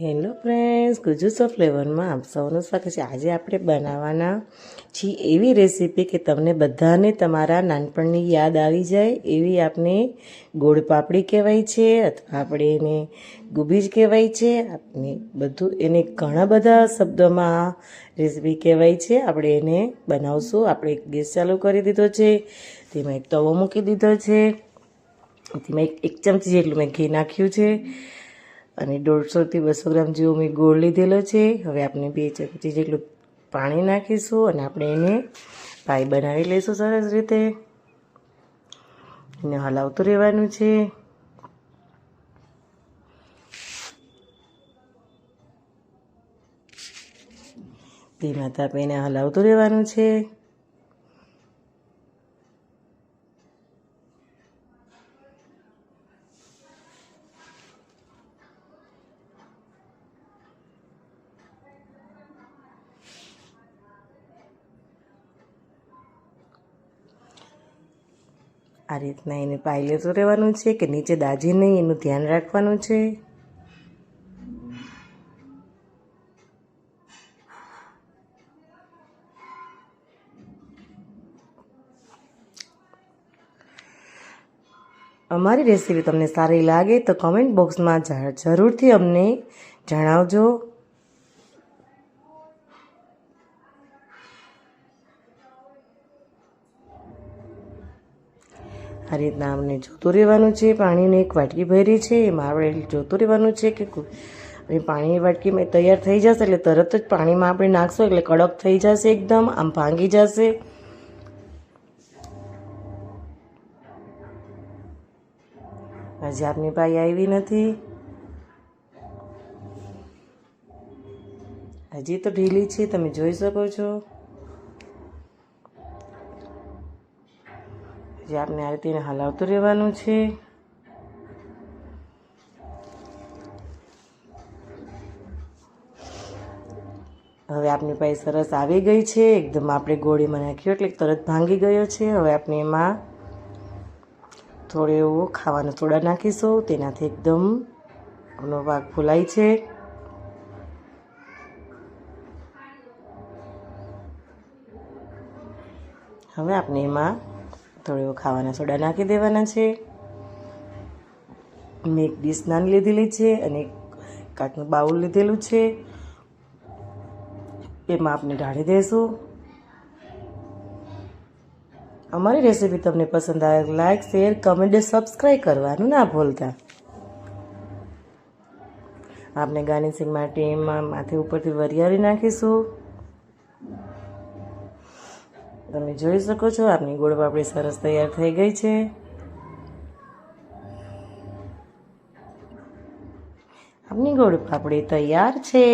Hello friends, Gujus of ફ્લેવરમાં આપ સૌનું સ્વાગત છે. આજે આપણે બનાવવાના છીએ એવી રેસીપી કે તમને બધાને તમારા નાનપણની યાદ આવી જાય એવી આપણે ગોળ પાપડી કહેવાય છે, અથવા આપણે એને ગુબીજ કહેવાય છે. આપણે બધું એને ઘણા બધા શબ્દોમાં રેસીપી કહેવાય છે. આપણે એને બનાવશું. આપણે એક ગેસ ચાલુ કરી દીધો છે. તેમાં એક તવો મૂકી દીધો છે. તેમાં એક એક ચમચી જેટલું મેં ઘી નાખ્યું છે. અને દોઢસોથી બસો ગ્રામ જેવો મેં ગોળ લીધેલો છે. હવે આપણે બે ચમચી જેટલું પાણી નાખીશું અને આપણે એને પાઈ બનાવી લઈશું સરસ રીતે. એને હલાવતું રહેવાનું છે. ધીમા તાપે એને હલાવતું રહેવાનું છે. આ રીતના એને પાઈ લેતું રહેવાનું છે કે નીચે દાજી નહીં, એનું ધ્યાન રાખવાનું છે. અમારી રેસીપી તમને સારી લાગે તો કમેન્ટ બોક્સમાં જરૂરથી અમને જણાવજો. આ રીતના અમને જોતું રહેવાનું છે. પાણીની એક વાટકી ભરી છે. એમાં આપણે જોતું રહેવાનું છે કે પાણી વાટકીમાં તૈયાર થઈ જશે એટલે તરત જ પાણીમાં આપણે નાખશું એટલે કડક થઈ જશે એકદમ, આમ ભાંગી જશે. હજી આપની પાઈ આવી નથી. હજી તો ઢીલી છે. તમે જોઈ શકો છો. જે આપણે આ રીતે હલાવતું રહેવાનું છે. હવે આપણી પાસે સરસ આવી ગઈ છે. એકદમ આપણે ગોળીમાં નાખ્યો એટલે તરત ભાંગી ગયો છે. હવે આપણે એમાં થોડો એવો ખાવાનો સોડા નાખીશું. તેનાથી એકદમ આપણો પાક ફૂલાય છે. હવે આપણે એમાં થોડો ખાવાના સોડા નાખી દેવાના છે. મેં એક ડીશ નાન લીધેલી છે અને કાચનું બાઉલ લીધેલું છે. એમાં આપણે ઢાળી દઈશું અમારી રેસીપી તમને પસંદ આવે લાઈક, શેર, કમેન્ટ સબસ્ક્રાઈબ કરવાનું ના ભૂલતા. આપણે ગાર્નિશિંગ માટે એમાં માથે ઉપરથી વરિયાળી નાખીશું. તમે જોઈ શકો છો, આપની ગોળ પાપડી સરસ તૈયાર થઈ ગઈ છે. આપની ગોળ પાપડી તૈયાર છે.